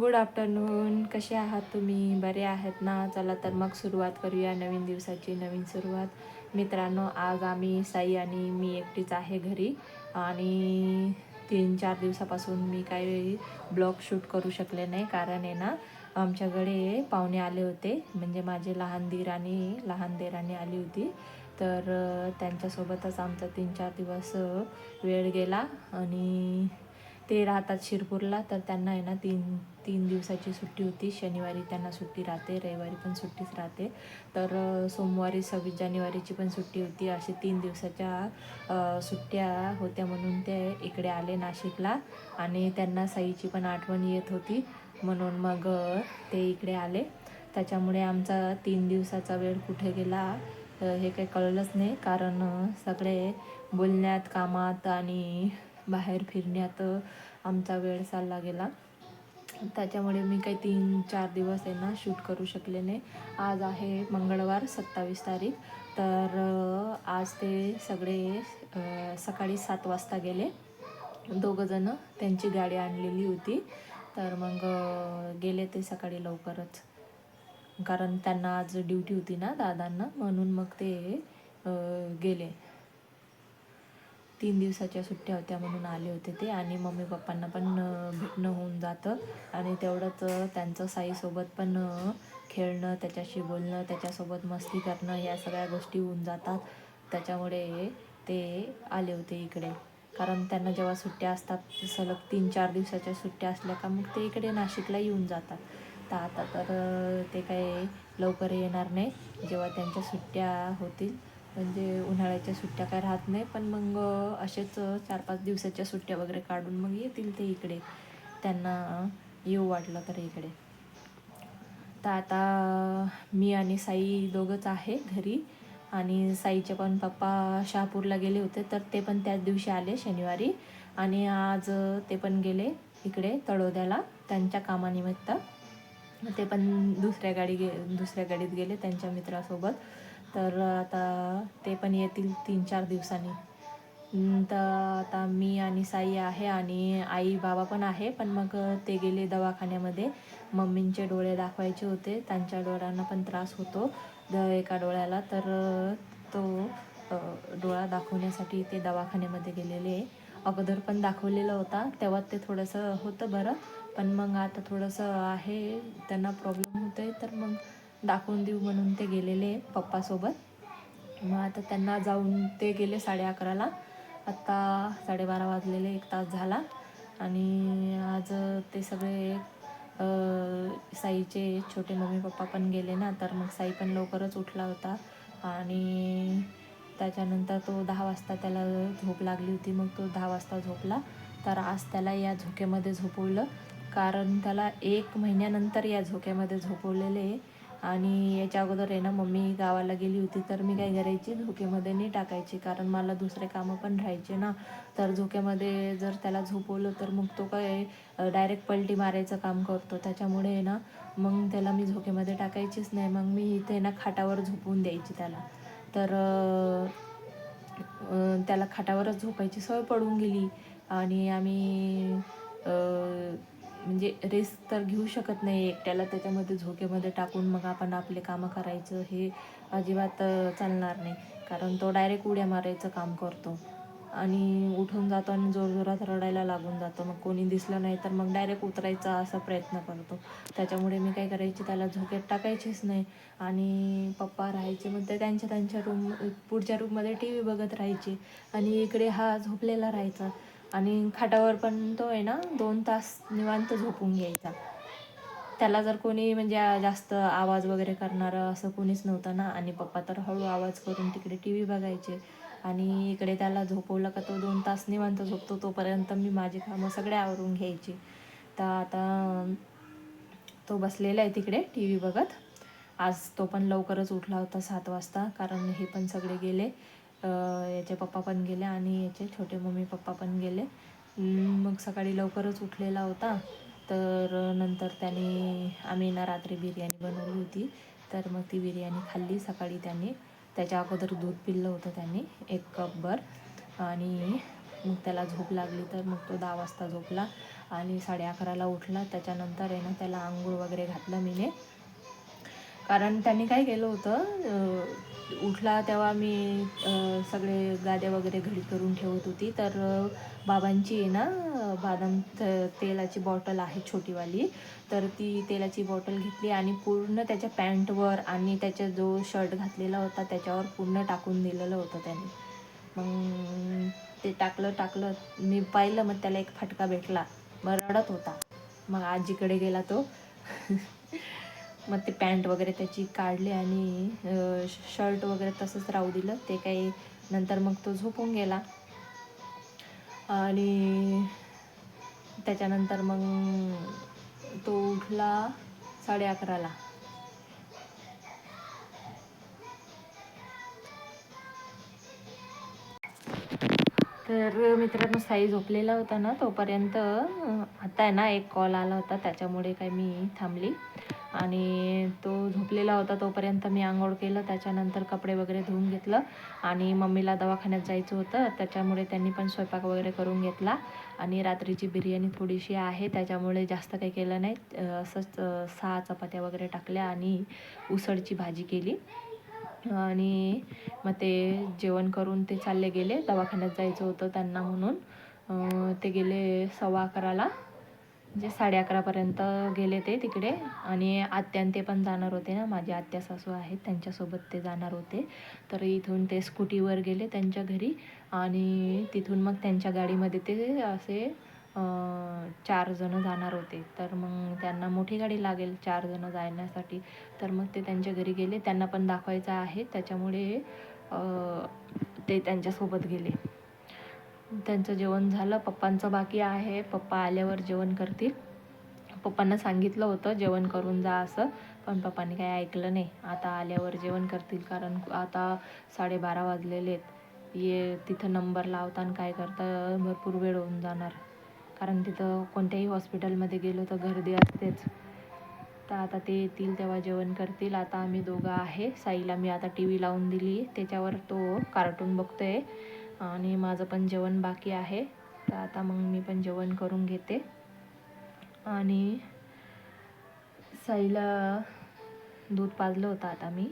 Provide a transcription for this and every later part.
Good afternoon कसे आहात तुम्ही? बरे आहेत ना? चला तर मग सुरुवात करूया नवीन दिवसाची नवीन सुरुवात. मित्रांनो आज आम्ही साई आणि मी एकटीच आहे घरी. आणि तीन चार दिवसापासून मी काही ब्लॉग शूट करू शकले नाही. कारण आहे ना आमच्याकडे पाहुणे आले होते. म्हणजे माझे लहान दीर आणि लहान देराणी आली होती. तर त्यांच्यासोबतच आमचा तीन चार दिवस वेळ गेला. आणि ते राहतात शिरपूरला. तर त्यांना आहे ना तीन तीन दिवसाची सुट्टी होती. शनिवारी त्यांना सुट्टी राहते रविवारी पण सुट्टीच राहते. तर सोमवारी सव्वीस जानेवारीची पण सुट्टी होती. असे तीन दिवसाच्या सुट्ट्या होत्या म्हणून ते इकडे आले नाशिकला. आणि त्यांना साईची पण आठवण येत होती. म्हणून मग ते इकडे आले. त्याच्यामुळे आमचा तीन दिवसाचा वेळ कुठे गेला हे काही कळलंच नाही. कारण सगळे बोलण्यात कामात आणि बाहेर फिरण्यात आमचा वेळ चालला गेला. त्याच्यामुळे मी काही तीन चार दिवस आहे ना शूट करू शकले नाही. आज आहे मंगळवार सत्तावीस तारीख. तर आज ते सगळे सकाळी सात वाजता गेले. दोघंजणं त्यांची गाडी आणलेली होती. तर मग गेले ते सकाळी लवकरच. कारण त्यांना आज ड्युटी होती ना दादांना. म्हणून मग ते गेले. तीन दिवसाच्या सुट्ट्या होत्या म्हणून आले होते ते आणि मम्मी पप्पांना पण भेटणं होऊन जातं. आणि तेवढंच त्यांचं साईसोबत पण खेळणं त्याच्याशी बोलणं त्याच्यासोबत मस्ती करणं या सगळ्या गोष्टी होऊन जातात. त्याच्यामुळे ते आले होते इकडे. कारण त्यांना जेव्हा सुट्ट्या असतात सलग तीन चार दिवसाच्या सुट्ट्या असल्या का मग ते इकडे नाशिकला येऊन जातात. तर आता तर ते काही लवकर येणार नाही. जेव्हा त्यांच्या सुट्ट्या होतील म्हणजे उन्हाळ्याच्या सुट्ट्या काय राहत नाही पण मग असेच चार पाच दिवसाच्या सुट्ट्या वगैरे काढून मग येतील ते इकडे. त्यांना येऊ वाटलं तर इकडे. तर आता मी आणि साई दोघंच आहे घरी. आणि साईचे पण पप्पा शहापूरला गेले होते तर ते पण त्याच दिवशी आले शनिवारी. आणि आज ते पण गेले इकडे तळोद्याला त्यांच्या कामानिमित्त. ते पण दुसऱ्या गाडी गे दुसऱ्या गाडीत गेले त्यांच्या मित्रासोबत. तर आता ते पण येतील तीन चार दिवसांनी. तर आता मी आणि साई आहे आणि आई बाबा पण आहे पण मग ते गेले दवाखान्यामध्ये. मम्मींचे डोळे दाखवायचे होते त्यांच्या डोळ्यांना पण त्रास होतो द एका डोळ्याला. तर तो डोळा दाखवण्यासाठी ते दवाखान्यामध्ये गेलेले. अगोदर पण दाखवलेला होता तेव्हा ते थोडंसं होतं बरं पण मग आता थोडंसं आहे त्यांना प्रॉब्लेम होतो आहे तर मग दाखवून देऊ म्हणून ते गेलेले पप्पासोबत. मग आता त्यांना जाऊन ते गेले साडे अकराला. आत्ता साडेबारा वाजलेले एक तास झाला. आणि आज ते सगळे साईचे छोटे मम्मी पप्पा पण गेले ना तर मग साई पण लवकरच उठला होता. आणि त्याच्यानंतर तो दहा वाजता त्याला झोप लागली होती मग तो दहा वाजता झोपला. तर आज त्याला या झोक्यामध्ये झोपवलं. कारण त्याला एक महिन्यानंतर या झोक्यामध्ये झोपवलेले आणि याच्या अगोदर आहे ना मम्मी गावाला गेली होती तर मी काय करायची झोक्यामध्ये नाही टाकायची कारण मला दुसरे कामं पण राहायचे ना. तर झोक्यामध्ये जर त्याला झोपवलं तर मग तो काय डायरेक्ट पलटी मारायचं काम करतो. त्याच्यामुळे आहे ना मग त्याला मी झोक्यामध्ये टाकायचीच नाही. मग मी इथे ना खाटावर झोपवून द्यायची त्याला. तर त्याला खाटावरच झोपायची सवय पडून गेली. आणि आम्ही म्हणजे रिस्क तर घेऊ शकत नाही एकट्याला त्याच्यामध्ये झोक्यामध्ये टाकून मग आपण आपले कामं करायचं हे अजिबात चालणार नाही. कारण तो डायरेक्ट उड्या मारायचं काम करतो. आणि उठून जातो आणि जोरजोरात रडायला लागून जातो. मग कोणी दिसलं नाही तर मग डायरेक्ट उतरायचा असा प्रयत्न करतो. त्याच्यामुळे मी काय करायची त्याला झोक्यात टाकायचीच नाही. आणि पप्पा राहायचे मग ते त्यांच्या त्यांच्या रूम पुढच्या रूममध्ये टी व्ही बघत राहायचे. आणि इकडे हा झोपलेला राहायचा. आणि खाटावर पण तो आहे ना दोन तास निवांत झोपून घ्यायचा. त्याला जर कोणी म्हणजे जास्त आवाज वगैरे करणारं असं कोणीच नव्हतं ना आणि पप्पा तर हळू आवाज करून तिकडे टी व्ही बघायचे. आणि इकडे त्याला झोपवलं का तो दोन तास निवांत झोपतो तोपर्यंत मी माझी कामं सगळे आवरून घ्यायची. तर आता तो बसलेला आहे तिकडे टी व्ही बघत. आज तो पण लवकरच उठला होता सात वाजता कारण हे पण सगळे गेले. याचे पप्पा पण गेले आणि याचे छोटे मम्मी पप्पा पण गेले. मग सकाळी लवकरच उठलेला होता. तर नंतर त्याने आम्ही ना रात्री बिर्याणी बनवली होती. तर मग ती बिर्याणी खाल्ली. सकाळी त्यांनी त्याच्या अगोदर दूध पिल्लं होतं त्यांनी एक कपभर आणि मग त्याला झोप लागली. तर मग तो दहा वाजता झोपला आणि साडे अकराला उठला. त्याच्यानंतर आहे ना त्याला आंघोळ वगैरे घातलं मीने. कारण त्यांनी काय केलं होतं उठला तेव्हा मी सगळे गाद्या वगैरे घडी करून ठेवत होती. तर बाबांची आहे ना बादाम तेलाची बॉटल आहे छोटीवाली. तर ती तेलाची बॉटल घेतली आणि पूर्ण त्याच्या पॅन्टवर आणि त्याचा जो शर्ट घातलेला होता त्याच्यावर पूर्ण टाकून दिलेलं होतं त्याने. मग ते टाकलं टाकलं. मी पाहिलं मग त्याला एक फटका भेटला. मग रडत होता. मग आजीकडे गेला तो. मग ते पॅन्ट वगैरे त्याची काढली आणि शर्ट वगैरे तसंच राहू दिलं. ते काही नंतर मग तो झोपून गेला. आणि त्याच्यानंतर मग तो उठला साडे अकराला. तर मित्रांनो साई झोपलेला होता ना तोपर्यंत आता आहे ना एक कॉल आला होता. त्याच्यामुळे काय मी थांबली. आणि तो झोपलेला होता तोपर्यंत मी आंघोळ केलं त्याच्यानंतर कपडे वगैरे धुवून घेतलं आणि मम्मीला दवाखान्यात जायचं होतं त्याच्यामुळे त्यांनी पण स्वयंपाक वगैरे करून घेतला आणि रात्रीची बिर्याणी थोडीशी आहे त्याच्यामुळे जास्त काही केलं नाही. असंच सहा चपात्या वगैरे टाकल्या आणि उसळची भाजी केली. आणि मग ते जेवण करून ते चालले गेले दवाखान्यात जायचं होतं त्यांना म्हणून. ते गेले सव्वा अकराला. म्हणजे साडे अकरापर्यंत गेले ते तिकडे. आणि आत्यान ते पण जाणार होते ना. माझे आत्या सासू आहेत त्यांच्यासोबत ते जाणार होते. तर इथून ते स्कूटीवर गेले त्यांच्या घरी. आणि तिथून मग त्यांच्या गाडीमध्ये ते असे चार जण जाणार होते. तर मग त्यांना मोठी गाडी लागेल चार जण जाण्यासाठी. तर मग ते त्यांच्या घरी गेले. त्यांना पण दाखवायचं आहे. त्याच्यामुळे ते त्यांच्यासोबत गेले. त्यांचं जेवण झालं. पप्पांचं बाकी आहे. पप्पा आल्यावर जेवण करतील. पप्पांना सांगितलं होतं जेवण करून जा असं. पण पप्पांनी काही ऐकलं नाही. आता आल्यावर जेवण करतील कारण आता साडेबारा वाजलेले आहेत. ये तिथं नंबर लावता आणि काय करता भरपूर वेळ होऊन जाणार. कारण तिथं कोणत्याही हॉस्पिटलमध्ये गेलो तर गर्दी असतेच. तर आता ते येतील तेव्हा जेवण करतील. आता आम्ही दोघं आहे. साईला मी आता टी व्ही लावून दिली त्याच्यावर तो कार्टून बघतो आहे आणि माझं पण जेवण बाकी आहे. तर आता मग मी पण जेवण करून घेते. आणि साईला दूध पाजलं होतं आता मी.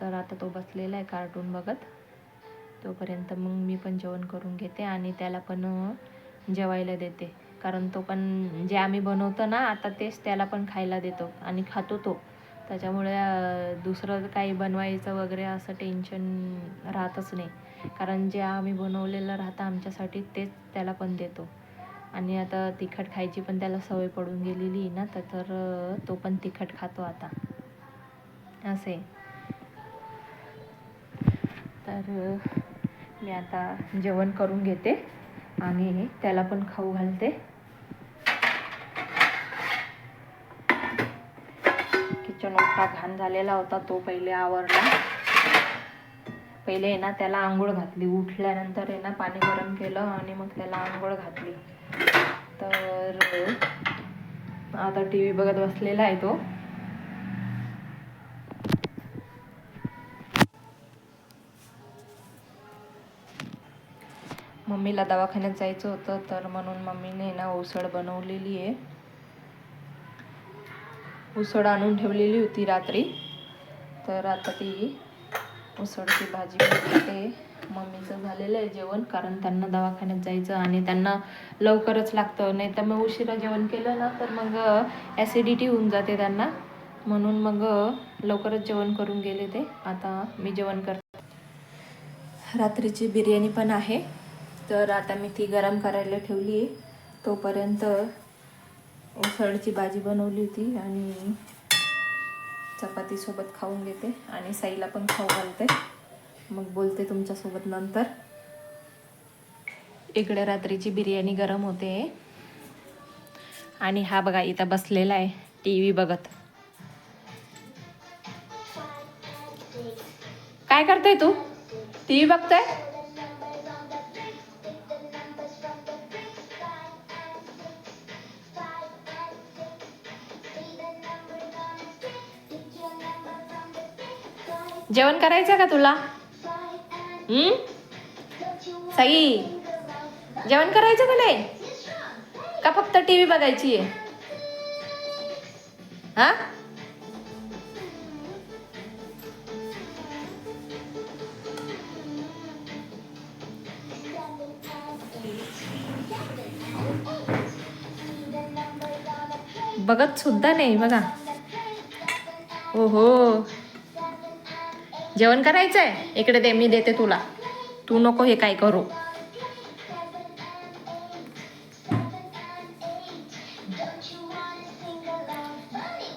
तर आता तो बसलेला आहे कार्टून बघत. तोपर्यंत मग मी पण जेवण करून घेते आणि त्याला पण जेवायला देते. कारण तो पण जे आम्ही बनवतो ना आता तेच त्याला पण खायला देतो आणि खातो तो. त्याच्यामुळे दुसरं काही बनवायचं वगैरे असं टेन्शन राहतच नाही. कारण जे आम्ही बनवलेलं राहतं आमच्यासाठी तेच त्याला पण देतो. आणि आता तिखट खायची पण त्याला सवय पडून गेलेली आहे ना तर तर तो पण तिखट खातो आता. असे. तर मी आता जेवण करून घेते आणि त्याला पण खाऊ घालते. किचन ओटा घाण झालेला होता तो पहिले आवरला. पहिले आहे ना त्याला आंघोळ घातली. उठल्यानंतर आहे ना पाणी गरम केलं आणि मग त्याला आंघोळ घातली. तर आता टी व्ही बघत बसलेला आहे तो. मम्मीला दवाखान्यात जायचं होतं तर म्हणून मम्मीने ना उसळ बनवलेली आहे. उसळ आणून ठेवलेली होती रात्री. तर आता ती उसळची भाजी ते मम्मीचं झालेलं आहे जेवण कारण त्यांना दवाखान्यात जायचं आणि त्यांना लवकरच लागतं. नाही तर मग उशिरा जेवण केलं ना तर मग ॲसिडिटी होऊन जाते त्यांना. म्हणून मग लवकरच जेवण करून गेले ते. आता मी जेवण करते. रात्रीची बिर्याणी पण आहे. तर आता मी ती गरम करायला ठेवली आहे तोपर्यंत उसळची भाजी बनवली होती आणि चपातीसोबत खाऊन घेते आणि साईला पण खाऊ घालते. मग बोलते तुमच्यासोबत नंतर. इकडे रात्रीची बिर्याणी गरम होते. आणि हा बघा इथं बसलेला आहे टी व्ही बघत. काय करतोय तू? टी व्ही बघतोय? जेवण करायचं का तुला? हम्म? साई जेवण करायचं का नाही? का फक्त टीव्ही बघायची आहे? हा? बघत सुद्धा नाही बघा. ओहो. जेवण करायचंय? इकडे दे मी देते तुला. तू नको हे काय करू.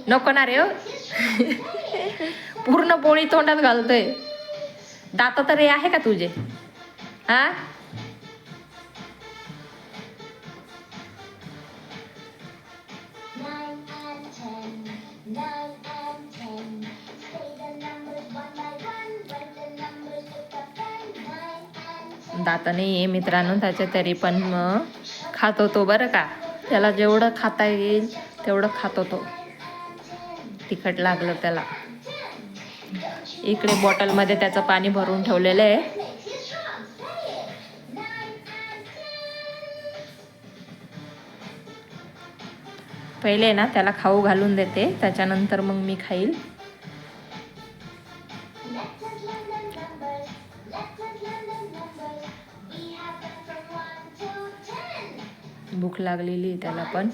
नको ना रे हो. पूर्ण पोळी तोंडात घालतोय. दात तरी आहे का तुझे? हा? आता नाही आहे मित्रांनो त्याच्या तरी पण मग खातो तो बरं का. त्याला जेवढं खाता येईल तेवढं खातो तो तिखट लागलं त्याला. इकडे बॉटलमध्ये त्याचं पाणी भरून ठेवलेलं आहे. पहिले ना त्याला खाऊ घालून देते. त्याच्यानंतर मग मी खाईल. भूक लागलेली त्याला पण.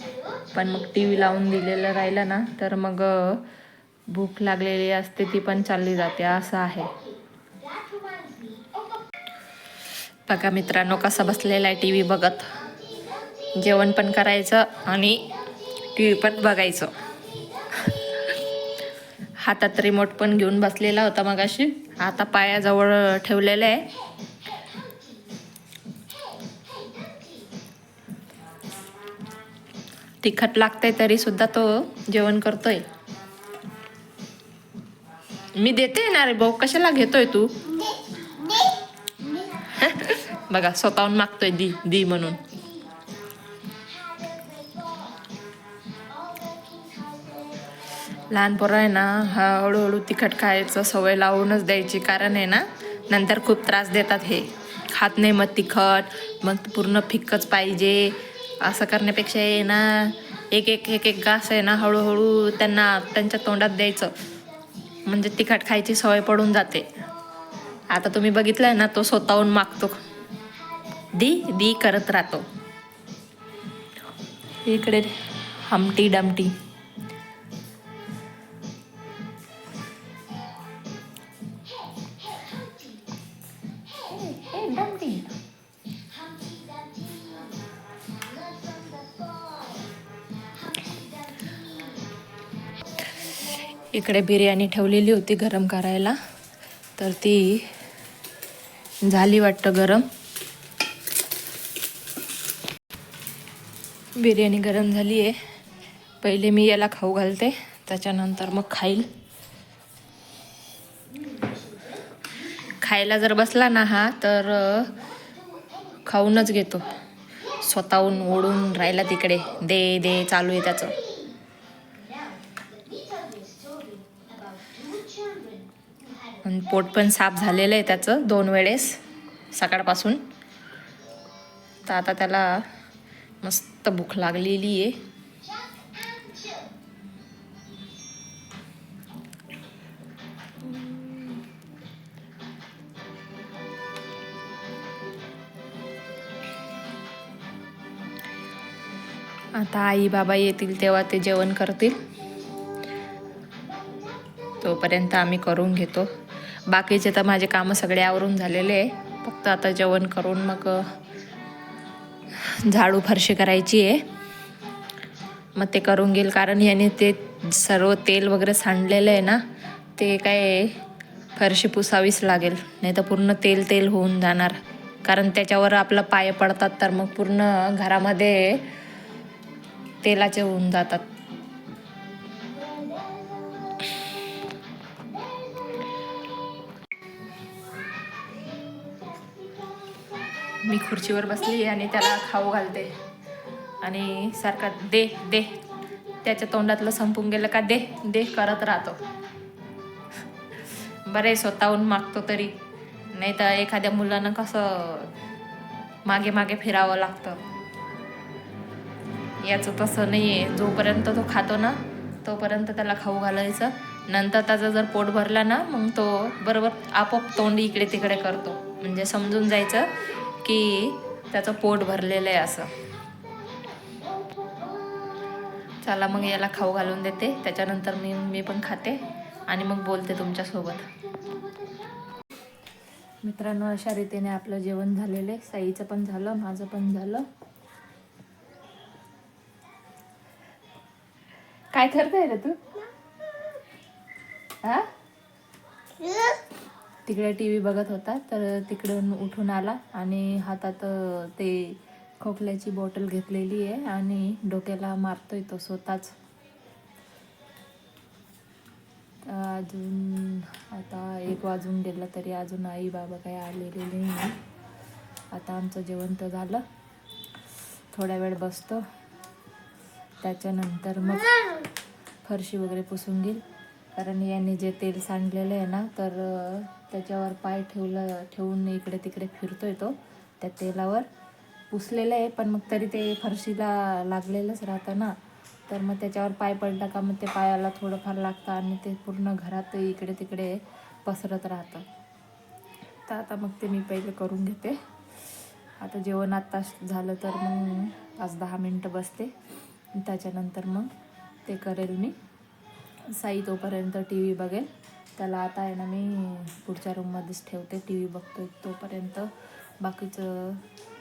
पण मग टी व्ही लावून दिलेलं राहिलं ना तर मग भूक लागलेली असते ती पण चालली जाते असं आहे. बघा मित्रांनो कसा बसलेला आहे टी व्ही बघत. जेवण पण करायचं आणि टी व्ही पण बघायचं. हातात रिमोट पण घेऊन बसलेला होता मगाशी. आता पायाजवळ ठेवलेलं आहे. तिखट लागतंय तरी सुद्धा तो जेवण करतोय. मी देते ना रे भाऊ कशाला घेतोय तू? बघा स्वतःहून मागतोय दी दी म्हणून. लहान पोरं आहे ना हा हळूहळू तिखट खायचं सवय लावूनच द्यायची कारण आहे ना नंतर खूप त्रास देतात हे. खात नाही मग तिखट मग पूर्ण फिक्कच पाहिजे. असं करण्यापेक्षा आहे ना एक एक एक एक घास आहे ना हळूहळू त्यांना त्यांच्या तोंडात द्यायचं. म्हणजे तिखट खायची सवय पडून जाते. आता तुम्ही बघितलंय ना तो स्वतःहून मागतो. दी दी करत राहतो. इकडे हमटी डमटी. इकडे बिर्याणी ठेवलेली होती गरम करायला. तर ती झाली वाटतं गरम. बिर्याणी गरम झाली आहे पहिले मी याला खाऊ घालते त्याच्यानंतर मग खाईल. खायला जर बसला ना हा तर खाऊनच घेतो. स्वतःहून ओढून राहिला तिकडे. दे दे चालू आहे त्याचं. पोट पण साफ झालेलं आहे त्याचं दोन वेळेस सकाळपासून. तर आता त्याला मस्त भूक लागलेली आहे. आता आई बाबा येतील तेव्हा ते जेवण करतील. तोपर्यंत आम्ही करून घेतो. बाकीचे तर माझे कामं सगळे आवरून झालेले आहे. फक्त आता जेवण करून मग झाडू फरशी करायची आहे. मग ते करून घेईल कारण याने ते सर्व तेल वगैरे सांडलेलं आहे ना ते काय फरशी पुसावीच लागेल. नाही तर पूर्ण तेल तेल होऊन जाणार. कारण त्याच्यावर आपलं पाय पडतात तर मग पूर्ण घरामध्ये तेलाचे होऊन जातात. मी खुर्चीवर बसली आणि त्याला खाऊ घालते. आणि सारखा दे दे. त्याच्या तोंडातलं संपून गेलं का दे दे करत राहतो. बरे स्वतःहून मागतो तरी. नाही तर एखाद्या मुलानं कसं मागे मागे फिरावं लागतं. याचं तसं नाही आहे जोपर्यंत तो खातो ना तोपर्यंत त्याला खाऊ घालायचं. नंतर त्याचा जर पोट भरला ना मग तो बरोबर आपोआप तोंड इकडे तिकडे करतो. म्हणजे समजून जायचं. की त्याचं पोट भरलेलं आहे असं. चला मग याला खाऊ घालून देते. त्याच्यानंतर मी मी पण खाते आणि मग बोलते तुमच्यासोबत. मित्रांनो अशा रीतीने आपलं जेवण झालेलं आहे. साईचं पण झालं माझं पण झालं. काय करताय रे तू? हा? तिकडे टी व्ही बघत होता तर तिकडून उठून आला आणि हातात ते खोकल्याची बॉटल घेतलेली आहे आणि डोक्याला मारतोय तो स्वतःच. अजून आता एक वाजून गेला तरी अजून आई बाबा काही आलेले नाही आता आमचं जेवण तर झालं. थोड्या वेळ बसतो. त्याच्यानंतर मग फरशी वगैरे पुसून घेईल. कारण यांनी जे तेल सांडलेलं आहे ना तर त्याच्यावर पाय ठेवलं ठेवून इकडे तिकडे फिरतोय तो त्या तेलावर. पुसलेलं आहे पण मग तरी ते फरशीला लागलेलंच राहतं ना. तर मग त्याच्यावर पाय पडला का मग ते पायाला थोडंफार लागतं आणि ते पूर्ण घरात इकडे तिकडे पसरत राहतं. तर आता मग ते मी पहिले करून घेते. आता जेवण आत्ता झालं तर मग पाच दहा मिनटं बसते. त्याच्यानंतर मग ते करेल मी. साई तोपर्यंत टी व्ही बघेल. त्याला आता आहे ना मी पुढच्या रूममध्येच ठेवते. टी व्ही बघतो तोपर्यंत. बाकीचं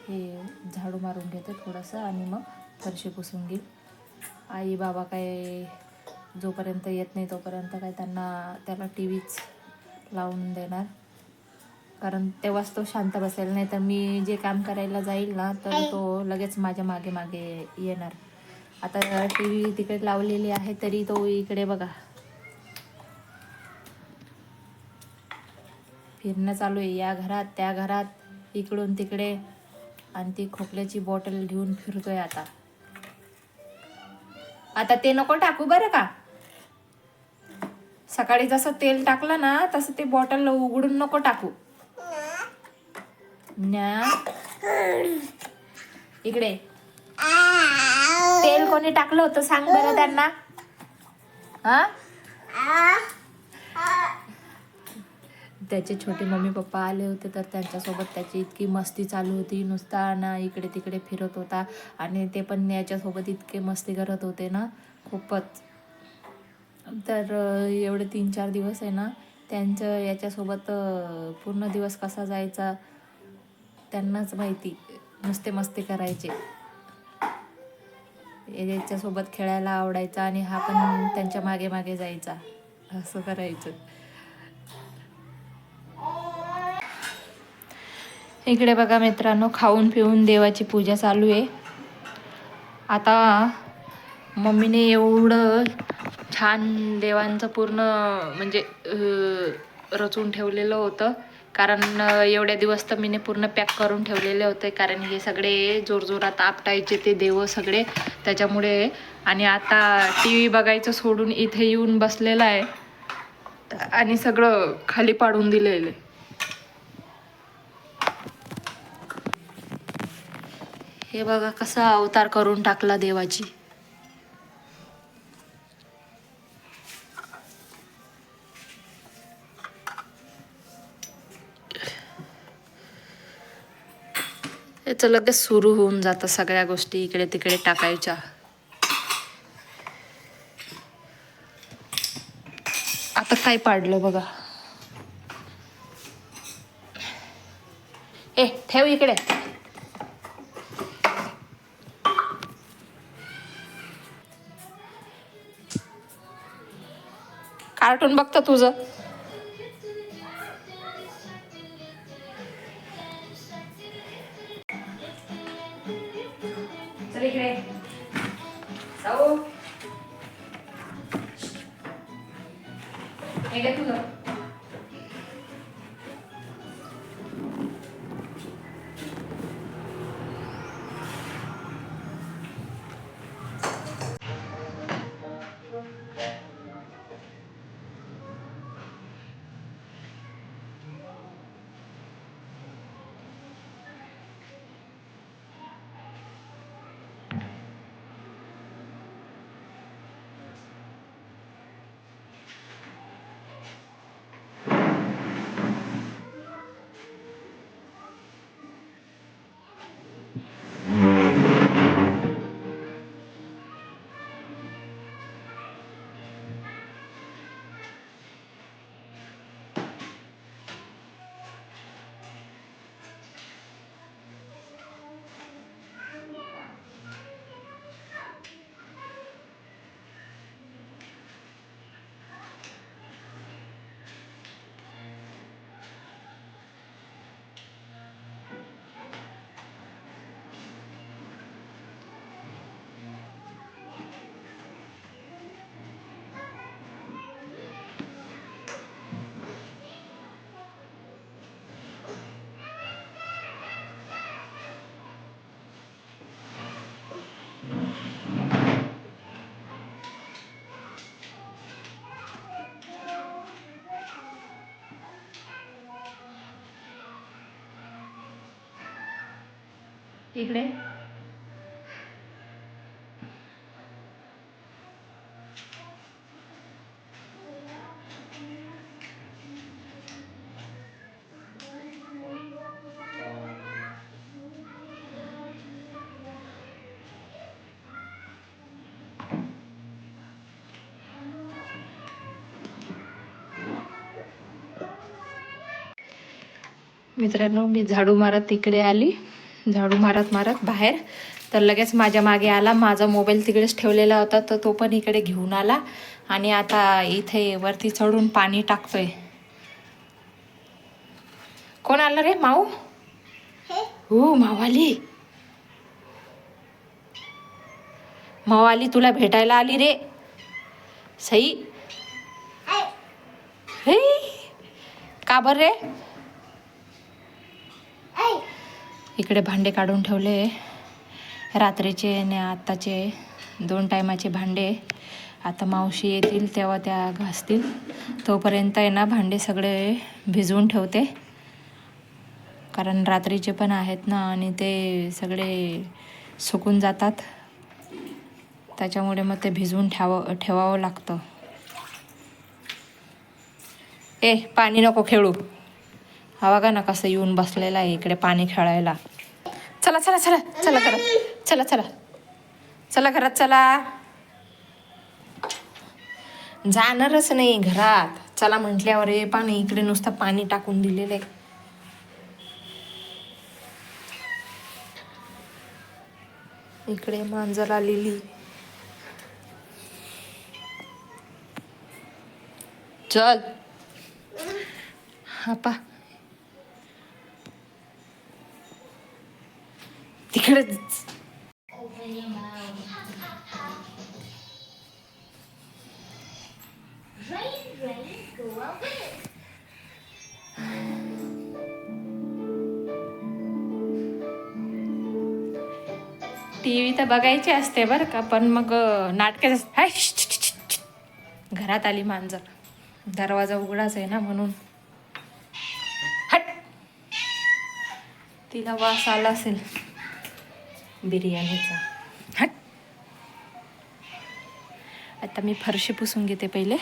हे झाडू मारून घेते थोडंसं आणि मग फरशी पुसून घेईल. आई बाबा काय जोपर्यंत येत नाही तोपर्यंत काय त्यांना त्याला टी व्हीच लावून देणार. कारण तेव्हाच तो शांत बसेल. नाही तर मी जे काम करायला जाईल ना तर तो लगेच माझ्या मागे मागे येणार. आता टी व्ही तिकडे लावलेली आहे तरी तो इकडे बघा. फिरणं चालू आहे. या घरात त्या घरात इकडून तिकडे. आणि ती खोकल्याची बॉटल घेऊन फिरतोय आता. आता ते नको टाकू बरं का? सकाळी जसं तेल टाकलं ना तसं ते बॉटल उघडून नको टाकू. न्या. इकडे. तेल कोणी टाकलं होतं? सांग बरं त्यांना. हा? त्याचे छोटे मम्मी पप्पा आले होते तर त्यांच्यासोबत त्याची इतकी मस्ती चालू होती. नुसता ना इकडे तिकडे फिरत होता आणि ते पण याच्यासोबत इतके मस्ती करत होते ना. खूपच. तर एवढे तीन चार दिवस आहे ना त्यांचं याच्यासोबत पूर्ण दिवस कसा जायचा त्यांनाच माहिती. नुसते मस्ती करायचे. याच्यासोबत खेळायला आवडायचा आणि हा पण त्यांच्या मागे मागे जायचा. असं करायचं. इकडे बघा मित्रांनो खाऊन पिऊन देवाची पूजा चालू आहे. आता मम्मीने एवढं छान देवांचं पूर्ण म्हणजे रचून ठेवलेलं होतं. कारण एवढ्या दिवस तर मीने पूर्ण पॅक करून ठेवलेले होते. कारण हे सगळे जोरजोरात आपटायचे ते देव सगळे त्याच्यामुळे. आणि आता टी व्ही बघायचं सोडून इथे येऊन बसलेला आहे. आणि सगळं खाली पाडून दिलेलं आहे. हे बघा कसा अवतार करून टाकला देवाची याचं लगेच सुरू होऊन जातं सगळ्या गोष्टी इकडे तिकडे टाकायच्या. आता काय पाडलं बघा. ए ठेव इकडे. कार्टून बघतं तुझं. चल इकडे. जाऊ. तुझं. इकडे. मित्रांनो मी झाडू मारत तिकडे आली. झाडू मारत मारत बाहेर. तर लगेच माझ्या मागे आला. माझा मोबाईल तिकडेच ठेवलेला होता. तर तो पण इकडे घेऊन आला. आणि आता इथे वरती चढून पाणी टाकतोय. कोण आलं रे? माऊ? हो? माऊ आली तुला भेटायला आली रे. सई. हे? का बरं रे? इकडे भांडे काढून ठेवले. रात्रीचे आणि आत्ताचे दोन टायमाचे भांडे. आता मावशी येतील तेव्हा त्या घासतील. तोपर्यंत आहे ना भांडे सगळे भिजवून ठेवते. कारण रात्रीचे पण आहेत ना आणि ते सगळे सुकून जातात. त्याच्यामुळे मग ते भिजवून ठेवावं ठेवावं लागतं. ए पाणी नको खेळू. हा बघा ना कसं येऊन बसलेला आहे इकडे पाणी खेळायला. चला चला चला चला घरात चला चला. चला घरात चला. जाणारच नाही घरात. चला म्हटल्यावर हे पाणी इकडे नुसतं पाणी टाकून दिलेलं आहे. इकडे मांजर आलेली. चल. हा पा. तिकडे टी व्ही तर बघायची असते बरं का पण मग नाटकच हाय घरात आली मांजर. दरवाजा उघडाच आहे ना म्हणून. हट. तिला वास आला असेल. बिर्याणीचा. हट. आता मी फरशी पुसून घेते पहिले.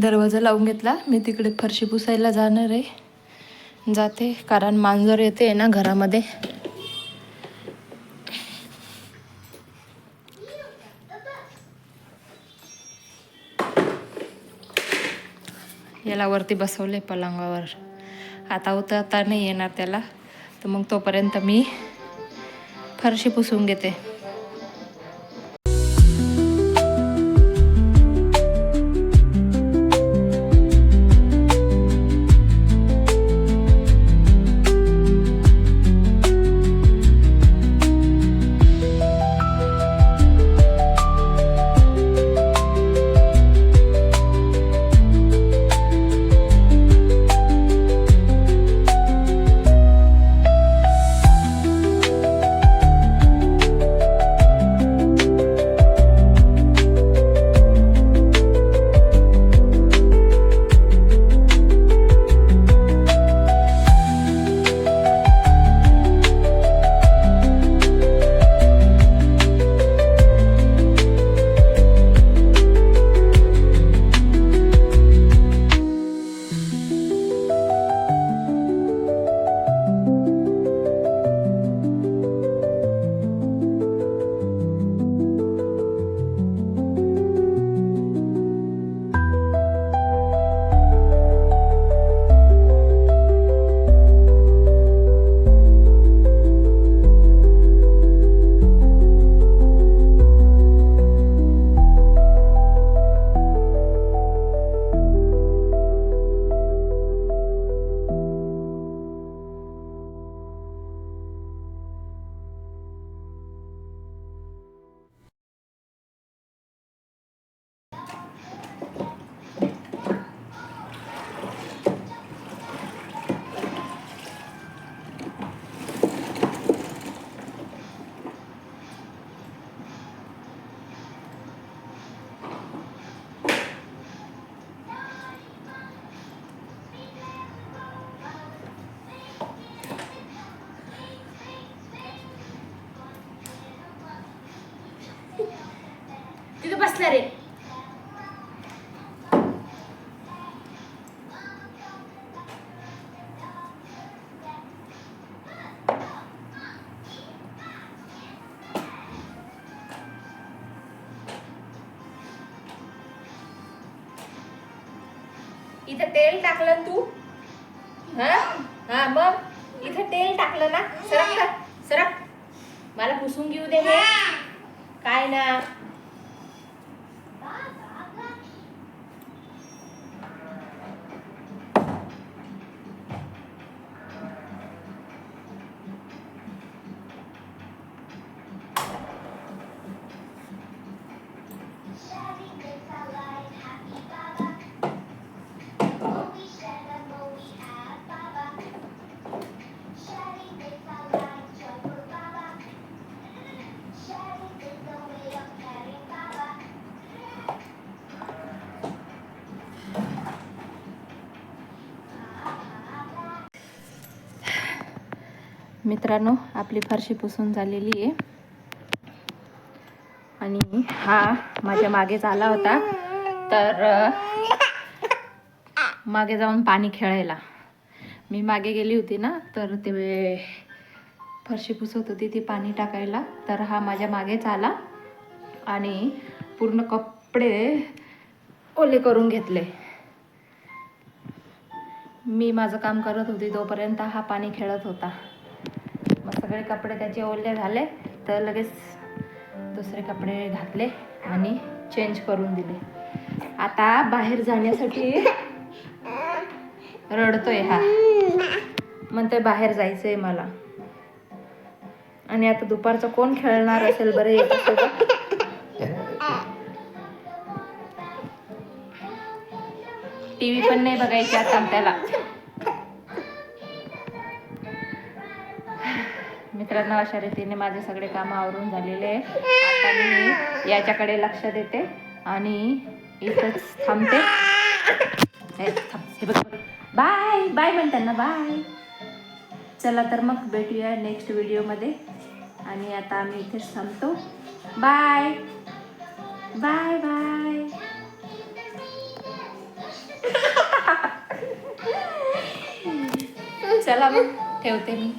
दरवाजा लावून घेतला. मी तिकडे फरशी पुसायला जाणार आहे. जाते कारण मांजर येते ना घरामध्ये. याला वरती बसवले पलंगावर. आता उतरता नाही येणार त्याला. तर मग तोपर्यंत मी फरशी पुसून घेते. तिथे बसणार रे मित्रांनो आपली फरशी पुसून झालेली आहे. आणि हा माझ्या मागेच आला होता. तर मागे जाऊन पाणी खेळायला. मी मागे गेली होती ना तर ते फरशी पुसत होती ती पाणी टाकायला. तर हा माझ्या मागेच आला. आणि पूर्ण कपडे ओले करून घेतले. मी माझं काम करत होती तोपर्यंत हा पाणी खेळत होता. मग सगळे कपडे त्याचे ओले झाले तर लगेच दुसरे कपडे घातले आणि चेंज करून दिले. आता बाहेर जाण्यासाठी रडतोय हा. म्हणते बाहेर जायचंय मला. आणि आता दुपारचं कोण खेळणार असेल बरं याच्यासोबत टीव्ही पण नाही बघायची आता त्याला मित्रांनो अशा रीतीने माझे सगळे कामं आवरून झालेले आहे आता मी याच्याकडे लक्ष देते आणि इथंच थांबते. बाय बाय म्हणताना बाय. चला तर मग भेटूया नेक्स्ट व्हिडिओमध्ये आणि आता आम्ही इथेच थांबतो. बाय. Bye bye. चला मग ठेवते मी.